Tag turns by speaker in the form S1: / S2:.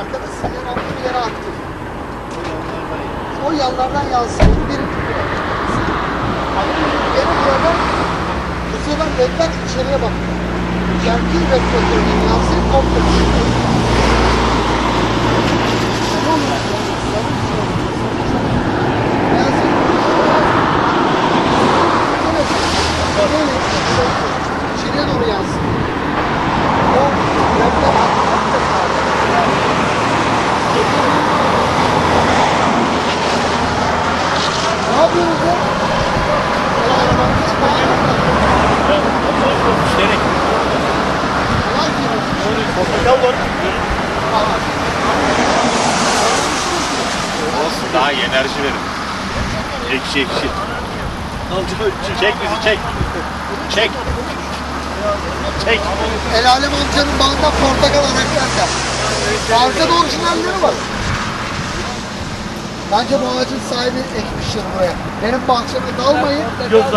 S1: Arkada sinir attı bir yere attı. O yanlardan yansıdı bir Benim yerden kutudan refleks içeriye bakıyor. Kerki reflektörünün yansıyı komple düşünüyor. Şey. Tamam mı? Yansıyı. Böyle içeriye doğru yansıyor.
S2: Var. Olsun daha iyi enerji verir. Ekşi ekşi. Çek bizi çek. Çek. Çek.
S1: El alem amcanın bağından portakal anahtar yap. Arkada orijinalleri var. Bence bu ağacın sahibi ekmiştir buraya. Benim bahçeme dalmayın.
S2: Yok,